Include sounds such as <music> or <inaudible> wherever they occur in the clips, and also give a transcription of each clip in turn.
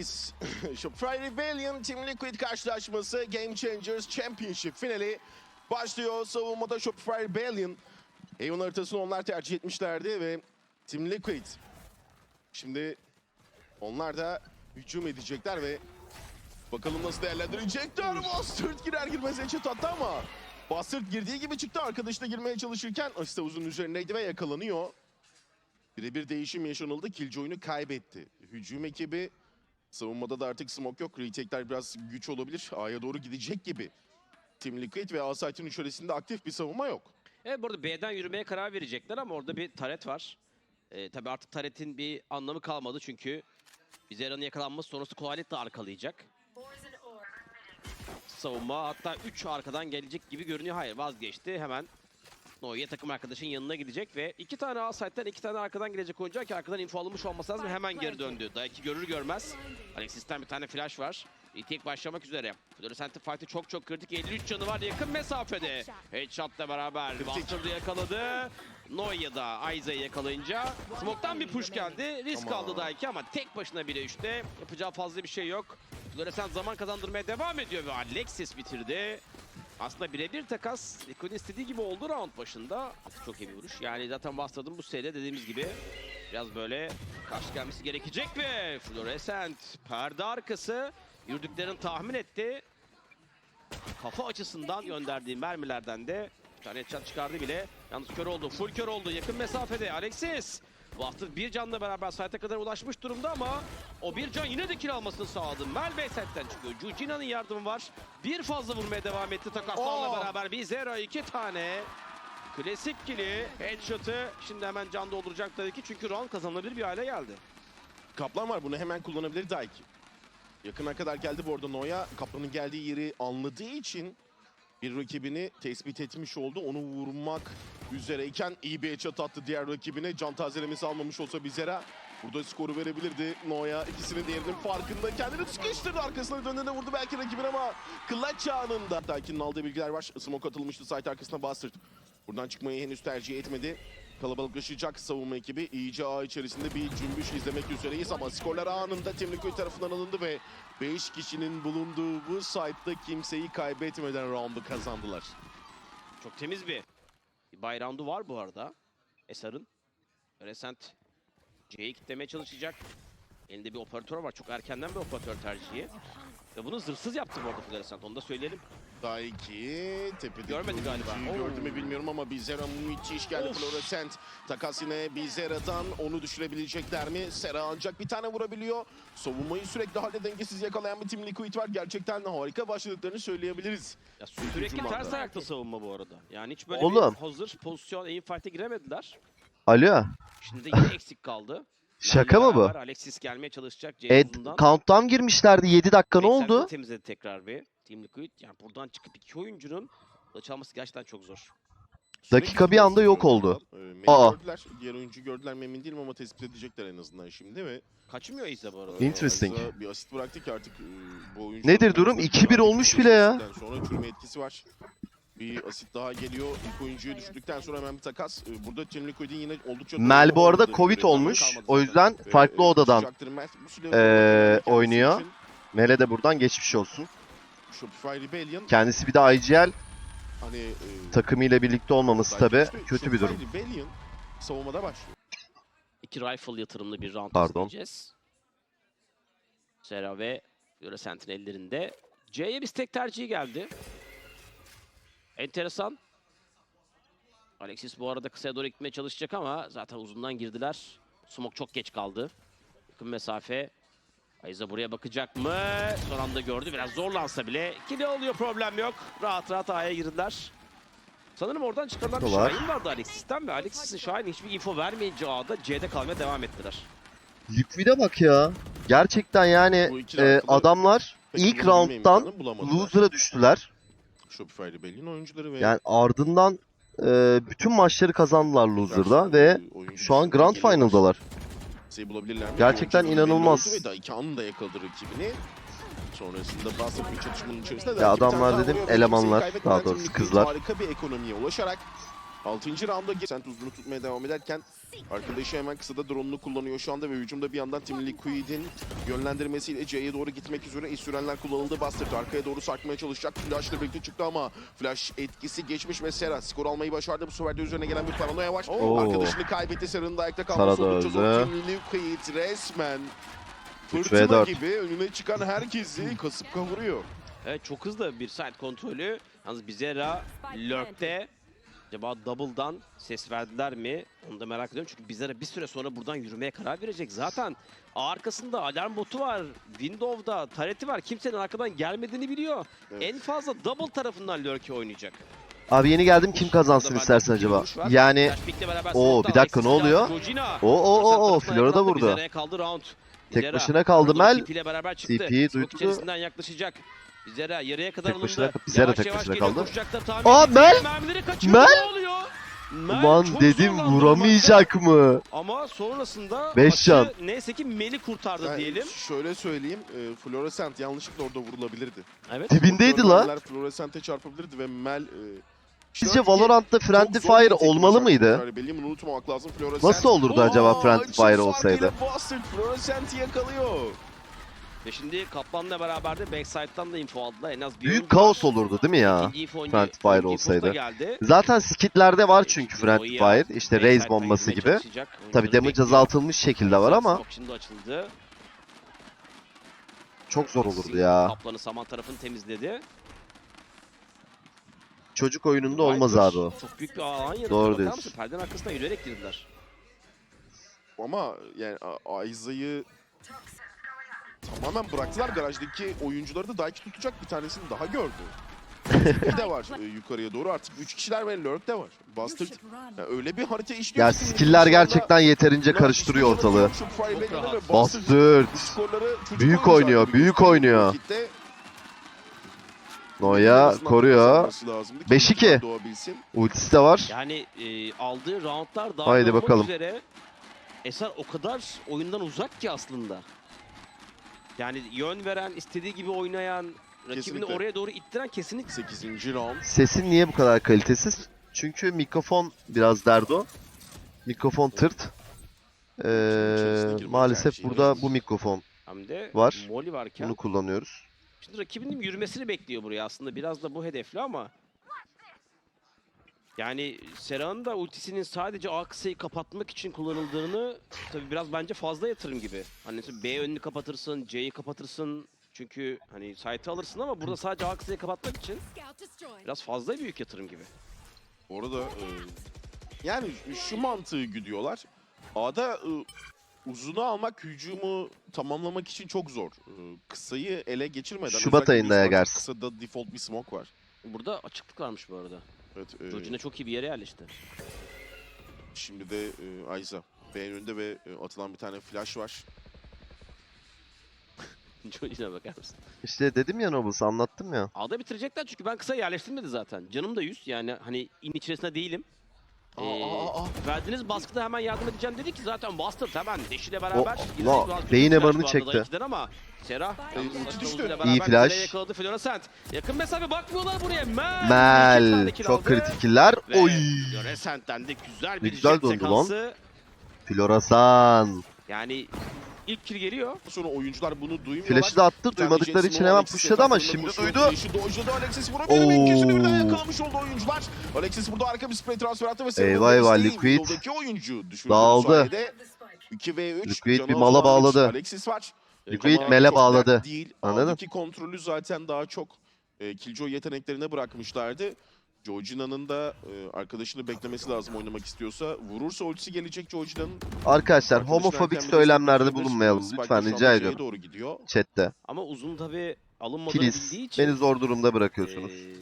Biz Shopify Rebellion Team Liquid karşılaşması Game Changers Championship finali başlıyor. Savunmada Shopify Rebellion. Haven haritasını onlar tercih etmişlerdi ve Team Liquid. Şimdi onlar da hücum edecekler ve bakalım nasıl değerlendirecekler. Bastard girer girmez headshot attı ama Bastard girdiği gibi çıktı. Arkadaşına girmeye çalışırken asist havuzun üzerindeydi ve yakalanıyor. Birebir değişim yaşanıldı. Killjoy'unu kaybetti. Hücum ekibi savunmada da artık smoke yok. Retake'ler biraz güç olabilir. A'ya doğru gidecek gibi. Team Liquid ve Asayt'ın içerisinde aktif bir savunma yok. Evet burada B'den yürümeye karar verecekler ama orada bir taret var. Ee, tabii artık taretin bir anlamı kalmadı çünkü Bizera'nın yakalanması sonrası kolaylıkla arkalayacak. Savunma hatta 3 arkadan gelecek gibi görünüyor. Hayır vazgeçti hemen. Noye takım arkadaşın yanına gidecek ve iki tane A site'den iki tane arkadan gelecek oyuncu ki arkadan info alınmış olması lazım. Hemen geri döndü. Daiki görür görmez. Alexis'ten bir tane flash var. Retake başlamak üzere. Fluorescent fight'ı çok çok kritik. 53 canı var yakın mesafede. Headshot'la beraber Bastard'ı yakaladı. Noya da Aiza'yı yakalayınca Smoke'tan bir push geldi. Risk Ama- aldı Daiki ama tek başına 1'e 3'te. Yapacağı fazla bir şey yok. Fluorescent zaman kazandırmaya devam ediyor ve Alexis bitirdi. Aslında birebir takas Liquid'in istediği gibi oldu round başında. Çok iyi bir vuruş. Yani zaten Bastard'ın bu seride dediğimiz gibi biraz böyle karşı gelmesi gerekecek ve Fluorescent perde arkası yürüdüklerini tahmin etti. Kafa açısından gönderdiği mermilerden de bir tane headshot çıkardı bile. Yalnız kör oldu, full kör oldu. Yakın mesafede Alexis. Bastard bir canla beraber site'e kadar ulaşmış durumda ama o bir can yine de kill almasını sağladı. Melbey setten çıkıyor. Jujina'nın yardımı var. Bir fazla vurmaya devam etti takaslarla Oh! beraber. Bir zero iki tane. Klasik kill'i, headshot'ı şimdi hemen can dolduracak tabii ki çünkü round kazanılabilir bir hale geldi. Kaplan var bunu hemen kullanabilir Daiki. Yakına kadar geldi bu arada Noya. Kaplan'ın geldiği yeri anladığı için bir rakibini tespit etmiş oldu. Onu vurmak üzereyken iyi bir headshot attı diğer rakibine. Can tazelemesi almamış olsa Bizera burada skoru verebilirdi. Noya ikisinin değerinin farkında. Kendini sıkıştırdı arkasına döndüğünde vurdu belki rakibine ama clutch anında. Daiki'nin aldığı bilgiler var. Smoke atılmıştı site arkasına Bastard. Buradan çıkmayı henüz tercih etmedi. Kalabalıklaşacak savunma ekibi. iyice ağ içerisinde bir cümbüş izlemek üzereyiz ama skorlar anında Team Liquid tarafından alındı ve 5 kişinin bulunduğu bu site'da kimseyi kaybetmeden round'u kazandılar. Çok temiz bir, bir bay roundu var bu arada. Esar'ın. Resent C'yi kitlemeye çalışacak. Elinde bir operatör var. Çok erkenden bir operatör tercihi. Ve bunu zırhsız yaptı bu arada Florescent. Onu da söyleyelim. Daiki tepede Görmedi galiba. Gördü mü bilmiyorum ama Bizera müthiş geldi Of. Fluorescent. Takas yine Bizera'dan onu düşürebilecekler mi? Sera ancak bir tane vurabiliyor. Savunmayı sürekli halde dengesiz yakalayan bir Team Liquid var. Gerçekten harika başladıklarını söyleyebiliriz. Ya sürekli ters ayakta savunma bu arada. Yani hiç böyle Oğlum. bir hazır pozisyon aim fight'e giremediler. Alo. Şimdi de yine eksik kaldı. Şaka mı bu? Alexis gelmeye çalışacak. Evet, countdown girmişlerdi 7 dakika ne oldu? temizledi tekrar bir. Team Liquid. Yani buradan çıkıp iki oyuncunun kılıç alması gerçekten çok zor. Dakika bir anda yok oldu. Ee, Mem'i Aa. gördüler. Diğer oyuncu gördüler mi emin değilim ama tespit edecekler en azından şimdi ve Kaçmıyor İzle bu arada. Interesting. Aiza bir asit bıraktı ki artık e, bu oyuncu Nedir durum? 2-1 olmuş bile ya. Sonra çürüme etkisi var. Bir asit daha geliyor. İlk oyuncuyu düşürdükten sonra hemen bir takas. Ee, Burada Team Liquid'in yine oldukça... Mel bu arada Covid olmuş. O yüzden Ve, farklı odadan, kullanıyor oynuyor. Mele de buradan geçmiş olsun. Shopify Rebellion. Kendisi bir de IGL Hani, e, takımıyla birlikte olmaması tabi kötü bir durum. Savunmada başlıyor. İki rifle yatırımlı bir round Pardon. izleyeceğiz. Sera ve Florescent'in ellerinde. C'ye bir stack tercihi geldi. Enteresan. Alexis bu arada kısaya doğru gitmeye çalışacak ama zaten uzundan girdiler. Smoke çok geç kaldı. Yakın mesafe. Ayza buraya bakacak mı? Son anda gördü. Biraz zorlansa bile. Kili oluyor problem yok. Rahat rahat A'ya girdiler. Sanırım oradan çıkarılan bir Var. Şahin vardı Alexis'ten ve Alexis'in Şahin hiçbir info vermeyince A'da C'de kalmaya devam ettiler. Liquid'e bak ya. Gerçekten yani e, adamlar ilk round'dan loser'a düştüler. Shopify Rebellion oyuncuları ve Yani ardından e, bütün maçları kazandılar loser'da ve şu an Grand Final'dalar. Bulabilirler mi? Gerçekten inanılmaz. Ve Daikan'ın da yakaladı rakibini. Sonrasında bir çatışmanın içerisinde. Ya adamlar dedim, elemanlar, daha doğrusu kızlar. Harika bir ekonomiye ulaşarak 6. rounda sen tuzunu tutmaya devam ederken arkadaşı hemen kısada drone'unu kullanıyor şu anda ve hücumda bir yandan Team Liquid'in yönlendirmesiyle C'ye doğru gitmek üzere iş sürenler kullanıldı. Bastard arkaya doğru sarkmaya çalışacak. Flash'la birlikte çıktı ama Flash etkisi geçmiş ve Sera skor almayı başardı. Bu sefer de üzerine gelen bir paranoya var. Oo. Arkadaşını kaybetti. Sera'nın da ayakta kalması oldukça zor. Team Liquid resmen fırtına gibi önüne çıkan herkesi kasıp kavuruyor. Evet çok hızlı bir side kontrolü. Yalnız Bizera lurkte. Acaba double'dan ses verdiler mi? Onu da merak ediyorum. Çünkü Bizera bir süre sonra buradan yürümeye karar verecek. Zaten arkasında alarm botu var. Window'da tareti var. Kimsenin arkadan gelmediğini biliyor. Evet. En fazla double tarafından lurk'e oynayacak. Abi yeni geldim kim kazansın istersen acaba? Yani smoke'da bir dakika, ne oluyor? O o o o Flora da vurdu. Tek başına kaldı Mel. TP'yi duydu. yaklaşacak. Bizera yarıya kadar Tek başına- alındı. Bizera tek başına kaldı. Aa. Mel! Mel! Ulan dedim vuramayacak mı? Ama sonrasında Beş maçı can. neyse ki Mel'i kurtardı Yani diyelim. Şöyle söyleyeyim, e, Florescent yanlışlıkla orada vurulabilirdi. Evet. Dibindeydi la. Florescent'e çarpabilirdi ve Mel... E, Sizce Valorant'ta Friendly Fire olmalı mıydı? kurtarı. Belli mi unutmamak lazım Florescent. Nasıl olurdu acaba Friendly Fire olsaydı? Bastard Florescent'i yakalıyor. Ve şimdi Kaplan'la beraber de backside'dan da info aldılar. En az bir Büyük kaos olurdu değil mi ya? Friendly Fire olsaydı. Zaten skitlerde var çünkü Friendly Fire. İşte Raze bombası gibi. Tabi damage azaltılmış şekilde var ama Smoke şimdi açıldı. çok zor olurdu ya. Kaplan'ı saman tarafını temizledi. Çocuk oyununda olmaz abi o. Çok büyük bir alan yaratıyor. Doğru diyorsun. Perdenin arkasından yürüyerek girdiler. Ama yani A- Aiza'yı tamamen bıraktılar. Garajdaki oyuncuları da Daichi tutacak bir tanesini daha gördü. <laughs> bir de var e, yukarıya doğru artık 3 kişiler ve Lurk de var. Bastard ya öyle bir harita işliyor. Ya ki skill'ler gerçekten yeterince Lurk karıştırıyor ortalığı. Bastard. Büyük oynuyor, büyük oynuyor. Noya koruyor. kazanması lazımdı ki 5-2. oyuncular doğabilsin. Ultisi de var. Yani e, aldığı roundlar daha Haydi bakalım. üzere Eser o kadar oyundan uzak ki aslında. Yani yön veren, istediği gibi oynayan, rakibini Kesinlikle. oraya doğru ittiren kesinlikle 8. round. Sesin niye bu kadar kalitesiz? Çünkü mikrofon biraz derdo. Mikrofon tırt. Ee, girmek maalesef şeyi burada verir. bu mikrofon. hem de Var. Molly varken. Bunu kullanıyoruz. Şimdi rakibinin yürümesini bekliyor buraya aslında. Biraz da bu hedefli ama. Yani Sera'nın da ultisinin sadece A kısayı kapatmak için kullanıldığını tabii biraz bence fazla yatırım gibi. Hani B önünü kapatırsın, C'yi kapatırsın. Çünkü hani site'ı alırsın ama burada sadece A kısayı kapatmak için biraz fazla büyük yatırım gibi. Orada e, yani şu mantığı güdüyorlar. A'da e, uzunu almak hücumu tamamlamak için çok zor. E, kısayı ele geçirmeden. Şubat ayında artık Kısada default bir smoke var. Burada açıklık varmış bu arada. Evet, e, Georgina çok iyi bir yere yerleşti. şimdi de e, Aiza. B önünde ve e, atılan bir tane flash var. <laughs> Georgina bakar mısın? İşte dedim ya Nobles anlattım ya. A'da bitirecekler çünkü ben kısa yerleştirmedi zaten. Canım da 100 yani hani in içerisinde değilim. Aa, Ee, aa, aa. verdiğiniz baskıda hemen yardım edeceğim dedi ki zaten Bastard hemen Deşi'yle beraber. O- kötü beyin emarını çekti. Ama Serah E, düştü. İyi flash. Yakaladı Florescent. Yakın mesafe bakmıyorlar buraya. Mel. Mel çok aldı. kritikiller. Ve Oy. Florescent'ten de güzel bir güzel döndü lan. Florasan. Yani ilk kill geliyor. Sonra oyuncular bunu duymuyorlar. Flash'ı da attı. Duymadıkları için hemen pushladı ama şimdi duydu. Flash'ı dojladı Alexis vurabilir mi? İkisini birden Oo. yakalamış oldu oyuncular. Alexis burada harika bir spray transfer attı ve Eyvah eyvah, Liquid. Oyuncu düşürdü Dağıldı. bu sayede. 2 v 3 Liquid bir mala bağladı. Alexis var. Liquid Ama mele bağladı. Anladın? Aldaki kontrolü zaten daha çok e, Killjoy yeteneklerine bırakmışlardı. Georgina'nın da e, arkadaşını beklemesi lazım oynamak istiyorsa. Vurursa ultisi gelecek Georgina'nın. Arkadaşlar homofobik söylemlerde bulunmayalım lütfen rica ediyorum. doğru gidiyor. Chatte. Ama uzun tabi alınmadığını Please. bildiği için. Beni zor durumda bırakıyorsunuz. Ee,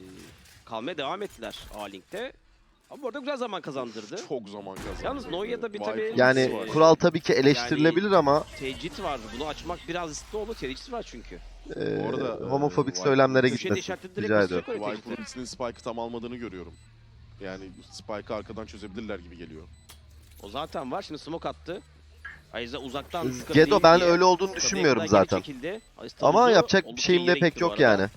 kalmaya devam ettiler A-Link'te. Ama bu arada güzel zaman kazandırdı. Çok zaman kazandı. Yalnız Neuer'da bir tabii- Yani var. kural tabii ki eleştirilebilir ama Tecrit var. Bunu açmak biraz riskli oldu. Tecrit var çünkü. E, arada, e, homofobik Viper- söylemlere gitmesin. Rica ediyorum. Viper'ın Spike'ı tam almadığını görüyorum. Yani Spike'ı arkadan çözebilirler gibi geliyor. O zaten var. Şimdi smoke attı. Ayza uzaktan sıkıntı Gedo ben diye. öyle olduğunu düşünmüyorum zaten. Ama yapacak bir şeyim de pek yok yani.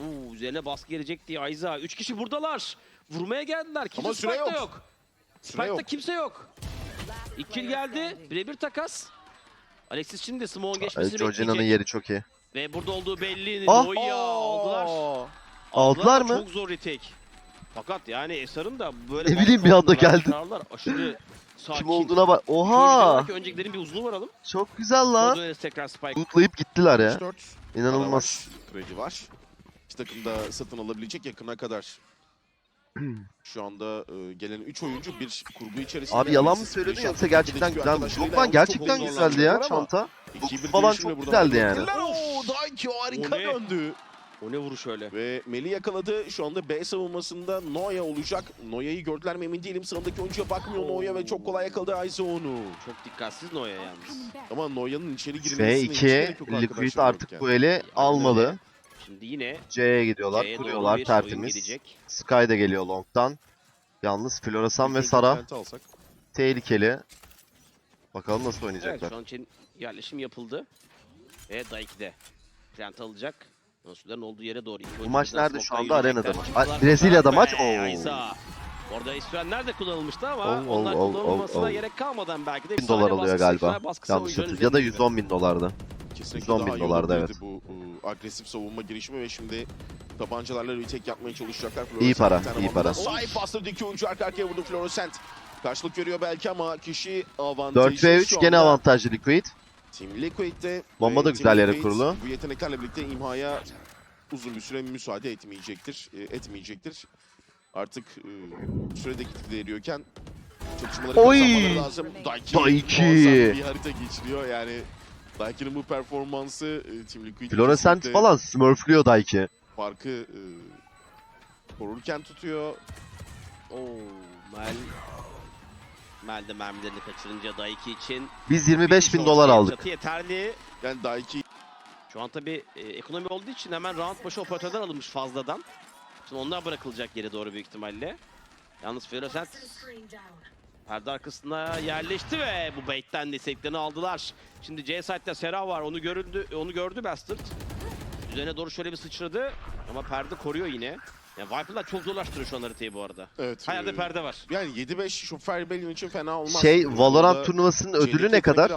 Uuu üzerine baskı gelecek diye Ayza. Üç kişi buradalar. Vurmaya geldiler. Kimse Ama süre yok. yok. Süre Spike'da yok. kimse yok. İlk kill geldi. Birebir takas. Alexis şimdi Smoke'un geçmesini Georgina'nın bekleyecek. yeri çok iyi. Ve burada olduğu belli. Ah! Noya aldılar. Aldılar mı? Çok zor retake. Fakat yani Esar'ın da böyle Ne bileyim bir anda geldi. Aşırı sakin. Kim olduğuna bak. Oha! öncekilerin bir uzunu varalım. Çok güzel lan. tekrar Spike. Lootlayıp gittiler ya. 3-4. İnanılmaz. Kredi var. İki takım da satın alabilecek yakına kadar. <clears throat> Şu anda e, gelen 3 oyuncu bir kurgu içerisinde. Abi yalan mı söyledin yoksa gerçekten güzel mi? arkadaşlarıyla Yok lan gerçekten güzeldi ya çanta. Doku falan çok güzeldi yani. gittiler. Oo, Daiki harika döndü. O ne vuruş öyle. Ve Mel'i yakaladı. Şu anda B savunmasında Noya olacak. Noya'yı gördüler mi emin değilim. Sağındaki oyuncuya bakmıyor Noya ve çok kolay yakaladı Aize onu. Çok dikkatsiz Noya yalnız. Ama Noya'nın içeri girmesine hiç V2 gerek yok Liquid artık bu eli almalı. Şimdi yine C'ye gidiyorlar, C'ye doğru kuruyorlar bir oyun tertemiz. Sky da geliyor long'dan. Yalnız Floresan ve Sara alsak. tehlikeli. Bakalım nasıl Evet oynayacaklar. şu an için yerleşim yapıldı. Ve Daiki'de plant alacak. Nasılların olduğu yere doğru. Bu maç nerede şu anda? Arena'da mı? Ay, Brezilya'da maç. Ve Oo. Ayza. Orada İsrailler de kullanılmıştı ama Oo, oo, onlar oo, kullanılmasına oo, oo. gerek kalmadan belki de 1000 dolar efsane oluyor baskısı, galiba. efsane baskısı Yanlış oyuncuların hatırlıyorum. Ya da üzerinde. 110 bin dolardı. Kesinlikle 110 daha bin dolardı, olabilirdi bu e, agresif savunma girişimi ve şimdi tabancalarla retake yapmaya çalışacaklar. İyi para, iyi para. Sahip bastırdı iki oyuncu arka arkaya vurdu Florescent. Karşılık veriyor belki ama kişi avantajı 4 ve 3 şu gene avantajlı Liquid. Team Liquid'de. Bomba da Team güzel yere kurulu. Bu yeteneklerle birlikte imhaya uzun bir süre müsaade etmeyecektir. e, etmeyecektir. Artık e, sürede gitgide eriyorken çatışmaları Oy! lazım. Daiki, Daiki! bir harita geçiriyor yani. Daiki'nin bu performansı e, Team Liquid Florescent falan smurflüyor Daiki. farkı e, korurken tutuyor. Oo, Mel Mel de mermilerini kaçırınca Daiki için Biz 25 bin dolar aldık. Çatı yeterli. Yani Daiki Şu an tabi ekonomi olduğu için hemen round başı operatörden alınmış fazladan. Şimdi onlar bırakılacak yere doğru büyük ihtimalle. Yalnız Ferocent perde arkasına yerleşti ve bu bait'ten desteklerini aldılar. Şimdi C site'de Sera var. Onu göründü, onu gördü Bastard. Üzerine doğru şöyle bir sıçradı ama perde koruyor yine. Yani Viper'lar çok zorlaştırıyor şu an haritayı bu arada. evet. Her yerde e, perde var. Yani 7-5 şu Rebellion için fena olmaz. Şey Valorant turnuvasının ödülü ne kadar?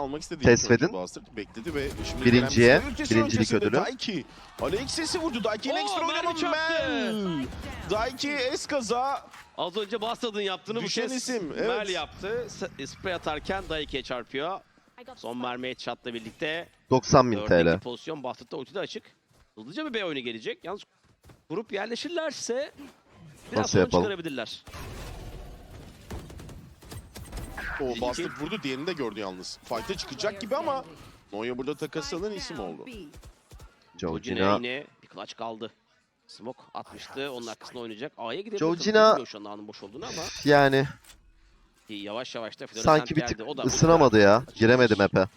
Bastard. Bekledi ve şimdi Birinciye, birincilik ödülü. Daiki. Alexis'i vurdu. Daiki ile ekstra mermi oynama. çarptı. Mel. Daiki eskaza. Az önce Bastard'ın yaptığını bu Düşen kez isim, Mel evet. yaptı. S- Spray atarken Daiki'ye çarpıyor. Son mermi headshot'la birlikte 90 bin TL. pozisyon Bastard'da ulti de açık. Hızlıca bir B oyunu gelecek. Yalnız grup yerleşirlerse biraz Nasıl sorun yapalım? çıkarabilirler. O. Bastard vurdu. Diğerini de gördü yalnız. Fight'a çıkacak gibi ama Noya burada takas alan isim oldu. Georgina Georgina yine bir clutch kaldı. Smoke atmıştı. Onun arkasına oynayacak. A'ya gidebilir. Şu anda A'nın boş olduğunu ama yani yavaş yavaş da Florescent sanki bir tık geldi. O da ısınamadı ya. Giremedi map'e.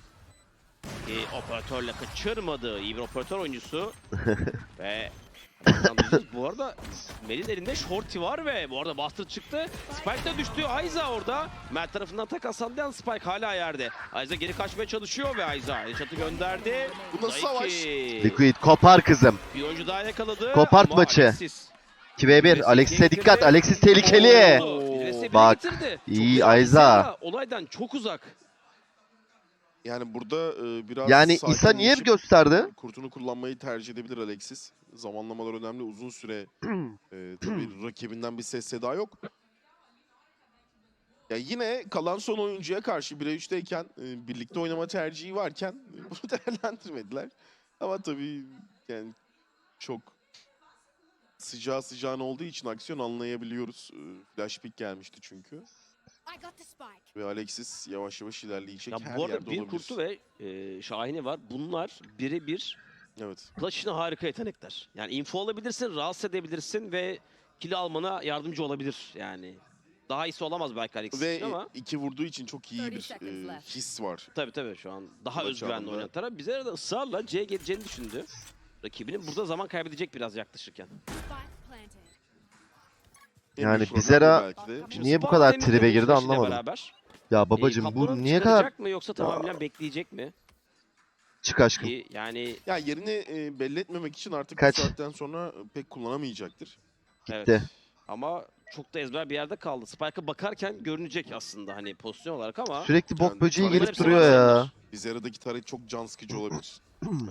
E, operatörle kaçırmadı. İyi bir operatör oyuncusu. <laughs> ve bu arada Mel'in elinde Shorty var ve bu arada Buster çıktı. Spike de düştü. Aiza orada. Mert tarafından takaslandı. Spike hala yerde. Aiza geri kaçmaya çalışıyor ve Aiza çatı gönderdi. Bu nasıl savaş? Liquid kopar kızım. Bir oyuncu daha yakaladı. Kopart ama maçı. Alexis 2v1 Alexis'e dikkat. Alexis tehlikeli. bile Bak, iyi Aiza. Aiza. Olaydan çok uzak. Yani burada e, biraz Yani İsa niye sakinleşip gösterdi? Kurtunu kullanmayı tercih edebilir Alexis. Zamanlamalar önemli. Uzun süre <clears throat> e, tabii rakibinden bir ses seda yok. Ya yine kalan son oyuncuya karşı 1'e 3'teyken e, birlikte oynama tercihi varken e, <laughs> bunu değerlendirmediler. Ama tabii yani çok sıcağı sıcağına olduğu için aksiyon anlayabiliyoruz. E, Flash pick gelmişti çünkü. Ve Alexis yavaş yavaş ilerleyecek. Ya Her bu arada yerde bir olabilir. kurtu ve e, Şahin'i var. Bunlar birebir Evet. Clutch için harika yetenekler. Yani info alabilirsin, rahatsız edebilirsin ve kill almana yardımcı olabilir yani. Daha iyisi olamaz belki Alex Ve için ama iki vurduğu için çok iyi 30 bir e, his var. tabii tabii şu an daha Clutch özgüvenli oynayan taraf. Bize de ısrarla C geleceğini düşündü. Rakibinin burada zaman kaybedecek biraz yaklaşırken. En Yani Bizera-. Şimdi Niye bu kadar tribe girdi anlamadım. Beraber. Ya babacım bu niye kadar mı yoksa tamamen bekleyecek mi? Çık aşkım. Ki yani Ya yerini e, belli etmemek için artık Kaç? bu saatten sonra pek kullanamayacaktır. evet. Gitti. Ama çok da ezber bir yerde kaldı. Spike'a bakarken görünecek aslında hani pozisyon olarak ama Sürekli bok Yani böceği gelip hepsi duruyor ya. sayılır. Bizlerdeki taret çok can sıkıcı olabilir.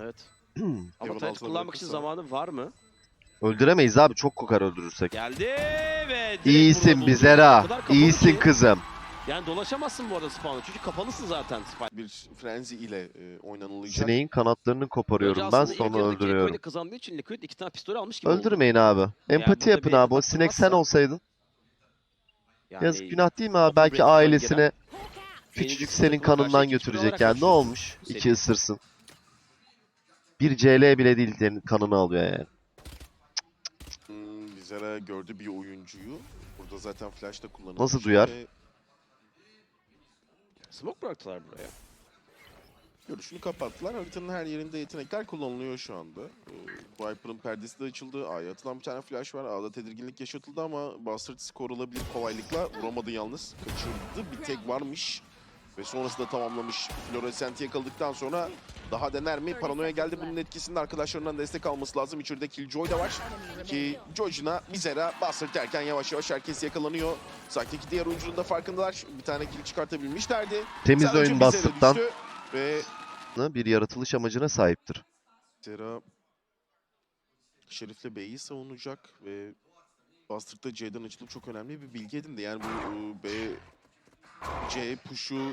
evet. <clears throat> Ama altına kullanmak için bırakırsa- zamanı var mı? Öldüremeyiz abi çok kokar öldürürsek. Geldi ve direkt İyisin buldu. O Bizera. kadar kapalı İyisin kızım. Yani dolaşamazsın bu arada spawn'a çünkü kapalısın zaten Spike. Bir frenzy ile e, oynanılacak. Sineğin kanatlarını koparıyorum Önce ben aslında sonra öldürüyorum. Kazandığı için Liquid iki tane pistol almış gibi oldu. Öldürmeyin abi. Empati burada yapın abi. O sinek sen olsaydın. Yani Yazık günah değil mi abi? Belki ailesine gelen- küçücük senin kanından götürecek yani. Ne olmuş? İki ısırsın. Bir CL bile değil senin kanını alıyor yani. Hmm, Bizera gördü bir oyuncuyu. Burada zaten flash da kullanılmış. Nasıl duyar? ve Smoke bıraktılar buraya. Görüşünü kapattılar. Haritanın her yerinde yetenekler kullanılıyor şu anda. Ee, Viper'ın perdesi de açıldı. A'ya atılan bir tane flash var. A'da tedirginlik yaşatıldı ama Bastard skor alabilir kolaylıkla. Vuramadı yalnız. Kaçırdı. Bir tek varmış. Ve sonrasında tamamlamış. Florescent'i yakaladıktan sonra daha dener mi? Paranoya geldi. Bunun etkisinde arkadaşlarından destek alması lazım. İçeride Killjoy da var. Ki Joy'cuna Bizera Bastard derken yavaş yavaş herkes yakalanıyor. Saktaki diğer oyuncunun da farkındalar. Bir tane kill çıkartabilmişlerdi. Temiz Sadece oyun Bizera Bastard'dan düştü Ve bir yaratılış amacına sahiptir. Zera Şerif'le B'yi savunacak ve Bastard'da C'den açılıp çok önemli bir bilgi edindi. Yani bu B C push'u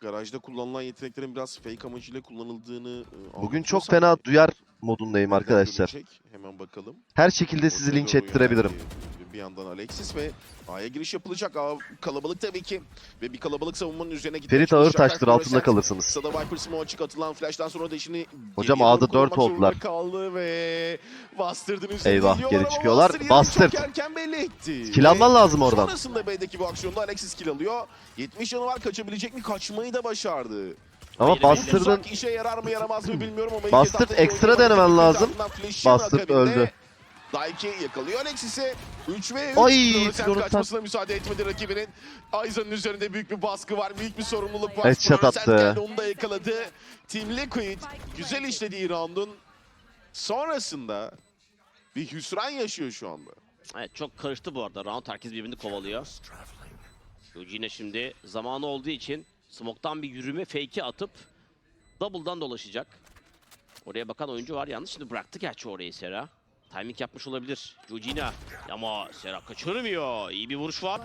garajda kullanılan yeteneklerin biraz fake amacıyla kullanıldığını e, Bugün çok fena duyar modundayım arkadaşlar. görecek? Hemen bakalım. Her şekilde sizi linç ettirebilirim. yöneldi Bir yandan Alexis ve A'ya giriş yapılacak. A kalabalık tabii ki. Ve bir kalabalık savunmanın üzerine gitmeye Ferit ağır taştır altında kalırsınız. Kısada Viper Smoke açık atılan flash'tan sonra da işini Hocam A'da doğru kullanmak dört oldular. zorunda kaldı ve Bastard'ın üzerine Eyvah, geri çıkıyorlar. Etti. Kill alman lazım oradan. Sonrasında B'deki bu aksiyonda Alexis kill alıyor. 70 yanı var kaçabilecek mi? Kaçmayı da başardı. Ama Tuzak işe yarar mı yaramaz mı bilmiyorum ama etaptaki ekstra denemen lazım. akabinde öldü. Daiki yakalıyor Alexis'i. 3 ve 3. Ay, Florescent. kaçmasına müsaade etmedi rakibinin. Aizen'ın üzerinde büyük bir baskı var. Büyük bir sorumluluk var. Headshot attı. geldi, onu da yakaladı. Team Liquid güzel işlediği roundun sonrasında bir hüsran yaşıyor şu anda. Evet çok karıştı bu arada. Round herkes birbirini kovalıyor. Yine şimdi zamanı olduğu için smoke'tan bir yürüme fake'i atıp double'dan dolaşacak. Oraya bakan oyuncu var. Yalnız şimdi bıraktı gerçi orayı Sera. Timing yapmış olabilir. Jujina. Ama Sera kaçırmıyor. İyi bir vuruş var.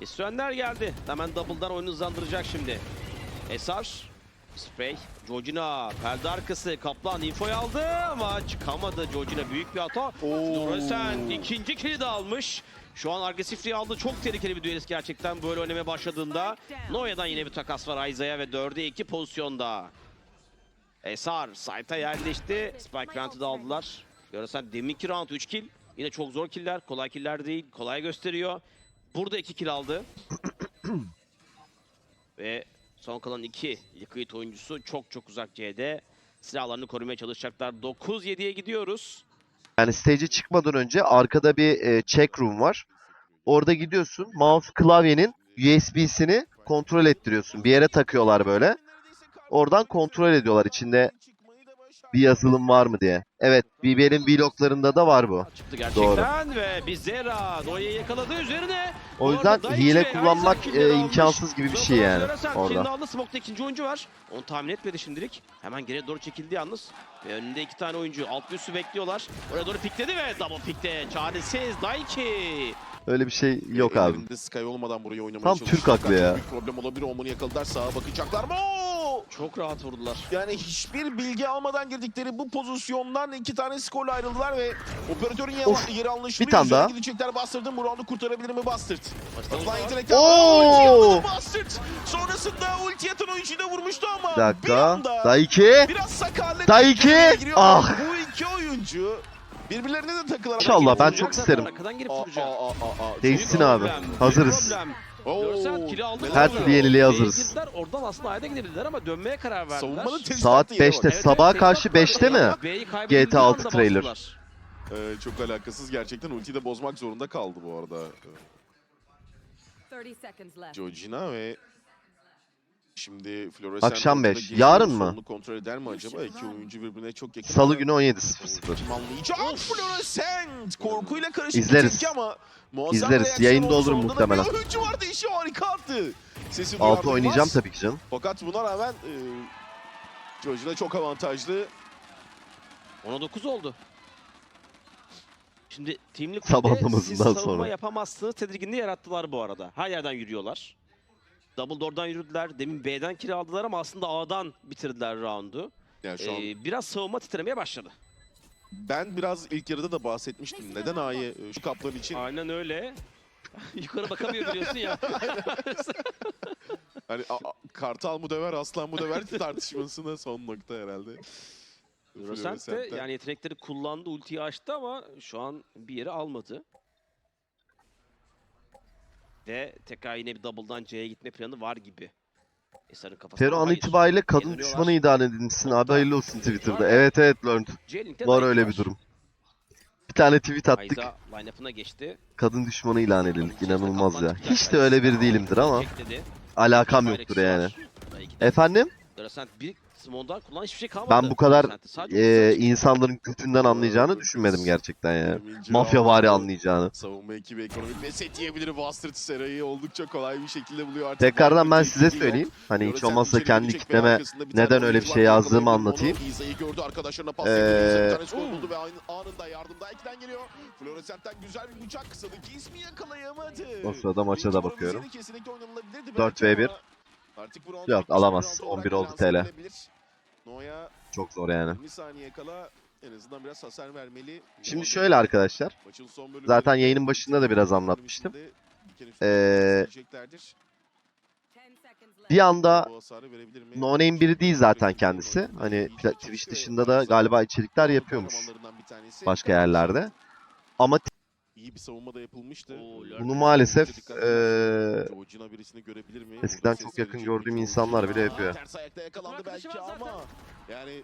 İsrenler geldi. Hemen double'dan oyunu hızlandıracak şimdi. Esar. Spray. Jojina. Perde arkası. Kaplan infoyu aldı ama çıkamadı. Jojina büyük bir hata. Floresen ikinci kili de almış. Şu an agresifliği aldı. Çok tehlikeli bir düelist gerçekten böyle oynamaya başladığında. Noya'dan yine bir takas var Isaiah ve 4'e 2 pozisyonda. Esar site'a yerleşti. Spike Grant'ı da aldılar. Görürsen deminki round 3 kill. Yine çok zor killer. Kolay killer değil. Kolay gösteriyor. Burada 2 kill aldı. <clears throat> ve son kalan 2 Liquid oyuncusu çok çok uzak C'de. Silahlarını korumaya çalışacaklar. 9-7'ye gidiyoruz. yani stage'e çıkmadan önce arkada bir e, check room var. Orada gidiyorsun. Mouse klavyenin USB'sini kontrol ettiriyorsun. Bir yere takıyorlar böyle. Oradan kontrol ediyorlar içinde bir yazılım var mı diye. Evet, BB'nin vloglarında da var bu. Çıktı gerçekten ve Bizera Noya'yı yakaladı üzerine. O yüzden hile kullanmak e, imkansız gibi bir şey yani orada. aldı. Smoke'da ikinci oyuncu var. Onu tahmin etmedi şimdilik. Hemen geriye doğru çekildi yalnız. Ve önünde iki tane oyuncu alt üstü bekliyorlar. Oraya doğru pikledi ve double pikte. Çaresiz Daiki. Öyle bir şey yok abi. Sky olmadan burayı oynamaya Tam Türk çalışacaklar. aklı ya. Büyük problem olabilir. Oman'ı yakaladılar. Sağa bakacaklar mı? Çok rahat vurdular. Yani hiçbir bilgi almadan girdikleri bu pozisyondan iki tane skorla ayrıldılar ve operatörün yeri, Of, yeri anlaşılıyor. bir tane daha. Gidecekler Bastard'ın bu roundu kurtarabilir mi Bastard? Atılan yetenekler. Oo! Ulti yaptı Bastard. Sonrasında ulti atan oyuncuyu da vurmuştu ama Bir bir dakika. anda Daiki. biraz sakarlık Daiki! devreye giriyor. Ah! Bu iki oyuncu birbirlerine de takılarak. İnşallah, ben çok isterim. Arkadan girip vuracak. Büyük abi. Hazırız. problem. Oo, Görsen kili aldı. oluyor? türlü yeniliğe B'ye hazırız. Oradan aslında A'da gidebilirler ama dönmeye karar verdiler. Saat yere bak. 5'te Evet, sabaha evet, karşı tesisat var. 5'te mi? GTA altı anda trailer. bastılar. Ee, çok alakasız gerçekten ultiyi de bozmak zorunda kaldı bu arada. 30 seconds left. Georgina ve Şimdi Florescent Akşam ortada beş. geliyor. Yarın mı? Kontrol eder mi acaba? İki oyuncu birbirine çok yakın. Salı günü 17.00. Kim anlayacak? Florescent! Korkuyla karışık İzleriz. ama muazzam İzleriz. Yayında da muhtemelen. Oyuncu vardı işi harika attı. Sesi 6 duyar oynayacağım tabii ki canım. Fakat buna rağmen e, çok avantajlı. 10'a 9 oldu. Şimdi namazından siz savunma sonra. yapamazsınız tedirginliği yarattılar bu arada. Her yerden yürüyorlar. Double door'dan yürüdüler. Demin B'den kiraladılar ama aslında A'dan bitirdiler roundu. Yani şu an Ee, biraz savunma titremeye başladı. ben biraz ilk yarıda da bahsetmiştim. Neden A'yı e, şu kaplan için Aynen öyle. <laughs> Yukarı bakamıyor biliyorsun ya. hani a- a- kartal mı döver aslan mı döver tartışmasına son nokta herhalde. Rosent de yani yetenekleri kullandı, ultiyi açtı ama şu an bir yere almadı. Ve tekrar yine bir double'dan C'ye gitme planı var gibi. Eser'in kafasında. Ama an itibariyle kadın düşmanı ilan edilmişsin abi hayırlı olsun Twitter'da. Evet evet learned. Var öyle bir durum. Bir tane tweet attık. Geçti. Kadın düşmanı ilan edildik. İnanılmaz ya. Hiç de öyle bir değilimdir ama alakam yoktur yani. De. Efendim? Bir Simon'dan kullanan hiçbir şey kalmadı. Ben bu kadar e, insanların götünden anlayacağını düşünmedim gerçekten ya. Mafya vari anlayacağını. Savunma ekibi ekonomik reset diyebilir. Bastard Sera'yı oldukça kolay bir şekilde buluyor artık. Tekrardan ben size söyleyeyim. Hani hiç olmazsa kendi kitleme neden öyle bir şey yazdığımı anlatayım. İza'yı gördü arkadaşlarına pas ee... Buldu ve anında yardımda ikiden geliyor. Floresent'ten güzel bir bıçak kısadı. Gismi yakalayamadı. O sırada maça da bakıyorum. 4v1. Artık bu round Yok, alamaz. round olarak 11 oldu TL. Noya Çok zor yani. 20 saniye kala en azından biraz hasar vermeli. Şimdi şöyle arkadaşlar. Zaten yayının başında da biraz anlatmıştım. Ee. Bir anda no name biri değil zaten kendisi. Hani Twitch dışında da galiba içerikler yapıyormuş başka yerlerde. Ama İyi bir savunma da yapılmıştı. Ee, bunu maalesef mi? eskiden çok yakın gördüğüm insanlar bile yapıyor. Ters ayakta yakalandı belki ama yani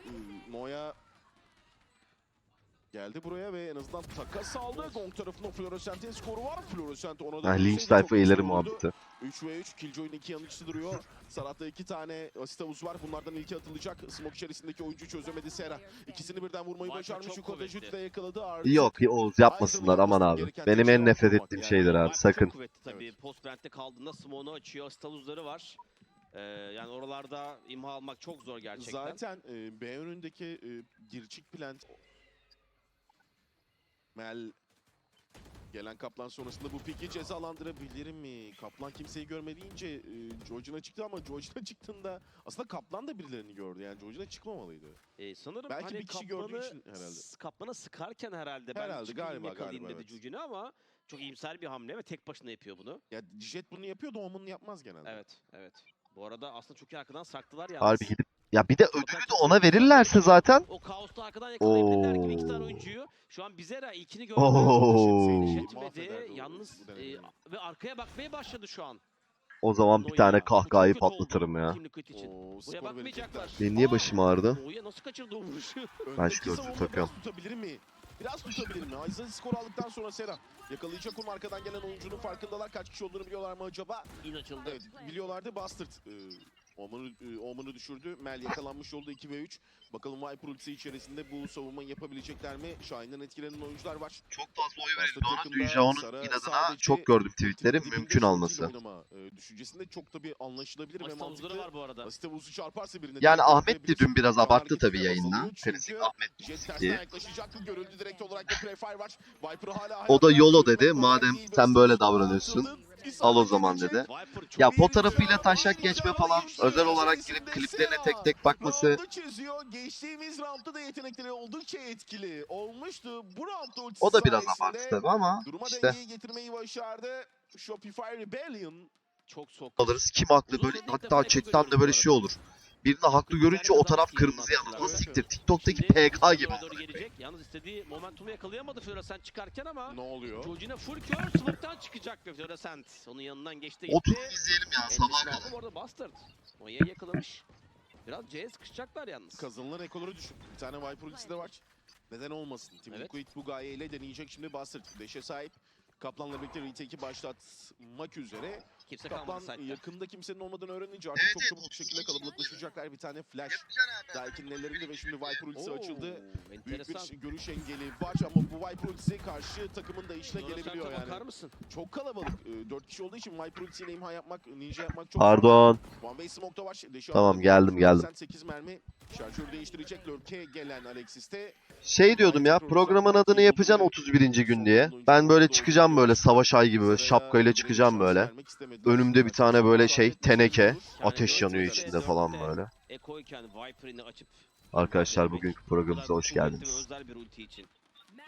Noya geldi buraya ve en azından takas aldı. Gong tarafında Florescent'in skoru var. Florescent ona da ha, linç çok tayfa ileri muhabbeti. 3 ve 3 Killjoy'un iki yanıcısı duruyor. Sarat'ta iki tane asist havuzu var. Bunlardan ilki atılacak. Smoke içerisindeki oyuncu çözemedi Sera. İkisini birden vurmayı Viper başarmış. Jüt de yakaladı. Artık Yok Oğuz yapmasınlar aman abi. Benim en nefret ettiğim şeydir abi sakın. Çok kuvvetli tabii. Evet. Post Brand'de kaldığında Smoke'unu açıyor. Staluzları var. Ee, yani oralarda imha almak çok zor gerçekten. Zaten e, B önündeki e, girçik plant Mel gelen Kaplan sonrasında bu piki cezalandırabilir mi? Kaplan kimseyi görmediğince e, Georgina çıktı ama Georgina <laughs> çıktığında aslında Kaplan da birilerini gördü. Yani Georgina çıkmamalıydı. Ee, sanırım Belki hani bir kişi gördüğü Kaplan'ı için herhalde. Kaplan'a sıkarken herhalde ben Herhalde, çıkayım galiba, yakalayayım galiba, dedi evet. Ama çok iyimser bir hamle ve tek başına yapıyor bunu. Ya Jet bunu yapıyor da Omen yapmaz genelde. Evet, evet. Bu arada aslında çok iyi arkadan saktılar yalnız. Harbi gidip ya bir de ödülü de ona verirlerse zaten O kaosta arkadan yakalayabilirler gibi iki tane oyuncuyu. Şu an Bizera ilkini gördü. Yetmedi. Yalnız e, ve arkaya bakmaya başladı şu an. o zaman bir tane kahkahayı patlatırım ya. Buraya bakmayacaklar. Benim niye başım ağrıdı? <laughs> Nasıl kaçırdı o vuruşu? <laughs> Ben şu gözlüğü takıyorum. Biraz tutabilir mi? Biraz tutabilir mi? Ayza skor aldıktan sonra Sera yakalayacak onu arkadan gelen oyuncunun farkındalar. Kaç kişi olduğunu biliyorlar mı acaba? İn açıldı. Evet biliyorlardı. Bastard e, Oman'ı e, Oman'ı düşürdü. Mel yakalanmış oldu 2 ve 3. Bakalım Viper ultisi içerisinde bu savunmayı yapabilecekler mi? Şahin'den etkilenen oyuncular var. Çok fazla oy verildi Duyjao'nun Duyjao'nun inadına çok gördüm tweetleri mümkün alması. Oynama, e, düşüncesinde çok tabii anlaşılabilir ve mantıklı. var bu arada. Asiste vurusu çarparsa birine. Yani Ahmet de dün biraz abarttı tabii yayında. Klasik Ahmet diye. Görüldü direkt olarak da Prefire var. Viper hala O da. YOLO dedi. Madem sen böyle davranıyorsun, Al o zaman dedi. Ya fotoğrafıyla taşak geçme falan özel olarak girip kliplerine tek tek bakması. Geçtiğimiz roundda da yetenekleri oldukça etkili olmuştu. Bu roundda o da biraz abarttı tabii ama işte getirmeyi başardı. Shopify Rebellion çok soktu. alırız. Kim haklı böyle hatta chatten de böyle şey olur. Birini haklı görünce o taraf kırmızı yanar. O siktir. TikTok'taki PK gibi. Doğru gelecek. Yalnız istediği momentumu yakalayamadı Florescent çıkarken ama ne oluyor? Georgina full kör smoke'tan çıkacak ve Florescent. Onun yanından geçti gitti. Oturup izleyelim ya Endişini kadar. bu arada Bastard. Noya'yı yakalamış. Biraz C'ye sıkışacaklar yalnız. Kazanılan ekoları düşün. Bir tane Viper ultisi de var. Neden olmasın? Team Evet. Liquid bu gayeyle deneyecek şimdi Bastard. Deşe sahip. Kaplan'la birlikte retake'i başlatmak üzere. Kimse Kaplan kalmadı site'de. yakında kimsenin olmadığını öğrenince artık Evet, çok evet. çabuk bir şekilde kalabalıklaşacaklar. Bir tane flash Daiki'nin ellerinde ve şimdi Viper ultisi Oo, açıldı. Büyük Enteresan. bir görüş engeli var ama bu Viper ultisi karşı takımın da işine gelebiliyor Sant'a bakar yani. mısın? Çok kalabalık. 4 kişi olduğu için Viper ultisiyle imha yapmak, ninja yapmak çok. Pardon. One Way Smoke'da var. Deşi Tamam, aldı. geldim, geldim. 8 mermi. Şarjör değiştirecek. Lurk'e gelen Alexis'te. Şey diyordum ya programın adını yapacaksın 31. gün diye. Ben böyle çıkacağım böyle savaş ay gibi böyle şapkayla çıkacağım böyle. Önümde bir tane böyle şey teneke. Ateş yanıyor içinde falan böyle. Arkadaşlar bugünkü programımıza hoş geldiniz.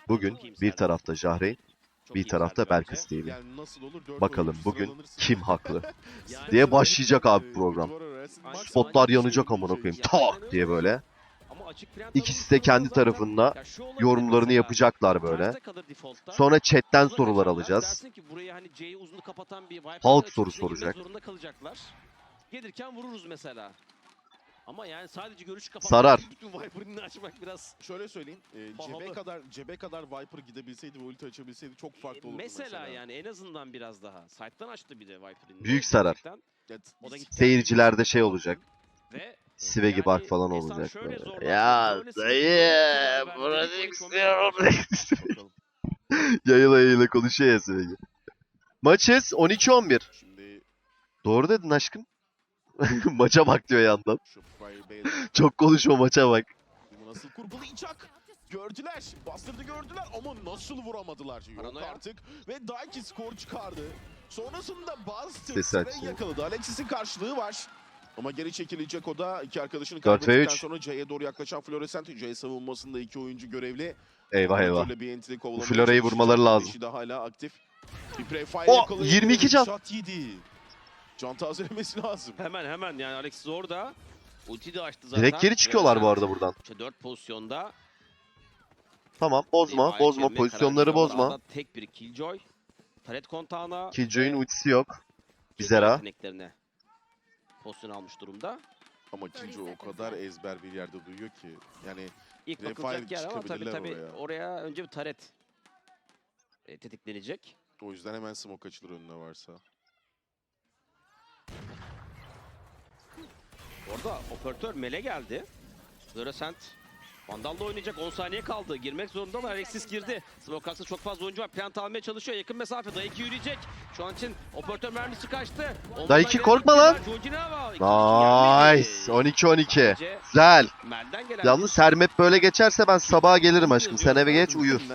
Bugün bir tarafta Jahreyn, bir tarafta. Belkıs? Dört Bakalım bugün kim haklı diye başlayacak abi program. Spotlar yanacak amına koyayım. Tak diye böyle. İkisi de kendi tarafında yorumlarını yapacaklar böyle. Sonra chatten sorular alacağız. Hani Halk soru soracak. Gelirken vururuz mesela. Ama yani sadece görüş kapatmak Sarar. bütün Viper'ını açmak biraz Şöyle söyleyeyim. E, cebe Pahalı. kadar cebe kadar Viper gidebilseydi ve ulti açabilseydi çok farklı olurdu mesela, mesela. yani en azından biraz daha. Site'dan açtı bir de Viper'ını. Büyük zarar. Gerçekten. Evet, O da gitti. Seyircilerde şey olacak. Ve Svegi Yani bak falan olacak böyle. Ya dayı. <laughs> Bakalım. yayıla yayıla konuşuyor ya Svegi. Maçız 12-11. Şimdi Doğru dedin aşkım. <laughs> Maça bak diyor yandan. <laughs> Çok konuşma maça bak. nasıl kurgulayacak? Gördüler. Bastırdı gördüler ama nasıl vuramadılar? Yok Paranoya. artık. Ve Daiki skor çıkardı. Sonrasında açıyor. yakaladı. Alexis'in karşılığı var. Ama geri çekilecek o da iki arkadaşını kaybettikten üç. sonra C'ye doğru yaklaşan Florescent. C savunmasında iki oyuncu görevli. Eyvah eyvah. Çalışacak. vurmaları lazım. Beşi de hala aktif. Bir prefire O, yakalıyor. 22 can. Shot yedi. Can tazelemesi lazım. hemen hemen yani Alexis orada. Ulti de açtı zaten. Direkt geri çıkıyorlar bu arada buradan. İşte 4 pozisyonda. Tamam bozma Ayak bozma pozisyonları bozma. Tek bir Killjoy. Taret kontağına. Killjoy'un ultisi yok. Bizera. Pozisyon almış durumda. Ama Killjoy o kadar ezber bir yerde duyuyor ki. Yani İlk bakılacak yer ama tabii tabii oraya. oraya. önce bir taret e, tetiklenecek. o yüzden hemen smoke açılır önüne varsa. Orada operatör Mele geldi. Fluorescent Vandal'da oynayacak 10 saniye kaldı. Girmek zorunda ama Alexis girdi. Smokeax'ta çok fazla oyuncu var. Plant almaya çalışıyor. Yakın mesafe. Daiki yürüyecek. Şu an için operatör mermisi kaçtı. Daiki gelen korkma ulti lan. Nice. gelmedi. 12-12. Bence Güzel. Yalnız Sermet böyle geçerse ben sabaha gelirim aşkım. Sen eve geç uyu. <laughs>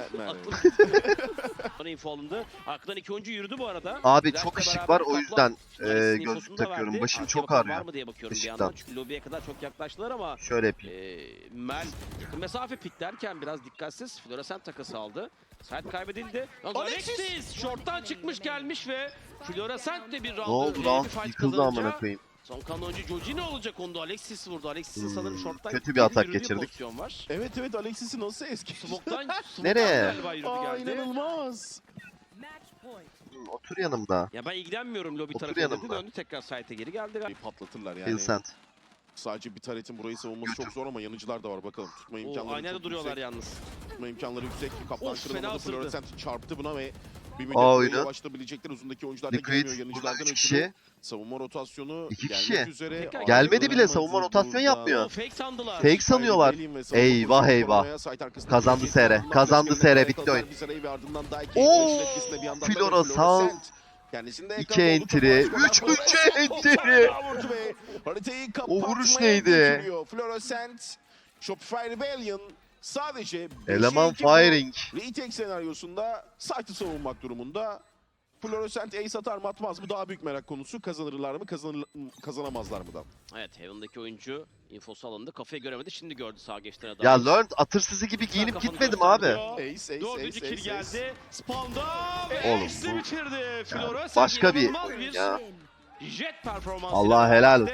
Sonra info alındı. Arkadan iki oyuncu yürüdü bu arada. Abi çok ışık var o yüzden e, gözlük takıyorum. verdi. Başım Arkaya çok ağrıyor. Var mı diye bakıyorum bir Işıktan. yandan. Çünkü lobiye kadar çok yaklaştılar ama Şöyle yapayım. e, Mel yakın mesafe piklerken biraz dikkatsiz Florescent takası aldı. Side kaybedildi. Alexis! Short'tan çıkmış gelmiş ve Florescent de bir round'u Ne oldu lan? bir Yıkıldı amına koyayım. Son kanoncu Joji ne olacak onda? Alexis vurdu. Alexis'in Hmm, sanırım short'tan kötü bir atak geçirdik. pozisyon var. evet evet Alexis'i nasıl eski? Smoke'tan, <laughs> smoke'tan Nereye? Aa geldi. inanılmaz. Hı, Otur yanımda. Ya ben ilgilenmiyorum lobi Otur tarafına dedi yanımda. döndü tekrar site'e geri geldi. Bir patlatırlar yani. Vincent. Sadece bir taretin burayı savunması çok zor ama yanıcılar da var bakalım. Tutma imkanları aynı yerde duruyorlar yüksek. yalnız. Tutma imkanları yüksek. Kaplan Of, kırılmadı. Florescent çarptı buna ve bir müddet Aa, burayı oyunu. yavaşlatabilecekler. Uzundaki oyuncular da gelmiyor. Burada Yanıcılardan 3 ötürü kişi. savunma rotasyonu İki gelmek kişi. üzere. Tekrar Gelmedi bile, savunma rotasyon yapmıyor. O fake sandılar. Fake sanıyorlar. Eyvah, eyvah. Kazandı SR, kazandı. SR, bitti oyun. Bizarre'yi ve ardından Daiki Oo, Flash'ın etkisinde bir yandan da Florescent. Florescent Kendisinde İki entry, üç Florescent entry. Haritayı vuruş neydi? götürüyor. Florescent, Shopify Rebellion sadece Eleman firing. Retake senaryosunda site'ı savunmak durumunda. Florescent ace atar mı atmaz mı daha büyük merak konusu. Kazanırlar mı kazanır, kazanamazlar mı da. Evet Heaven'daki oyuncu infosu alındı. Kafayı göremedi. Şimdi gördü sağ geçtiğine dair. Ya Learned atırsızı gibi giyinip gitmedim abi. Ace, ace, Dördüncü ace, kill ace, geldi. Spawn'da ve Oğlum Ace'i bu- bitirdi. Florescent başka bir inanılmaz oyun ya. jet performansı. Allah helal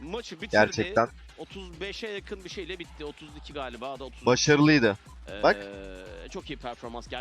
Maçı bitirdi. Gerçekten 35'e yakın bir şeyle bitti. 32 galiba da 30. başarılıydı. Bak. Ee, çok iyi performans gerçekten.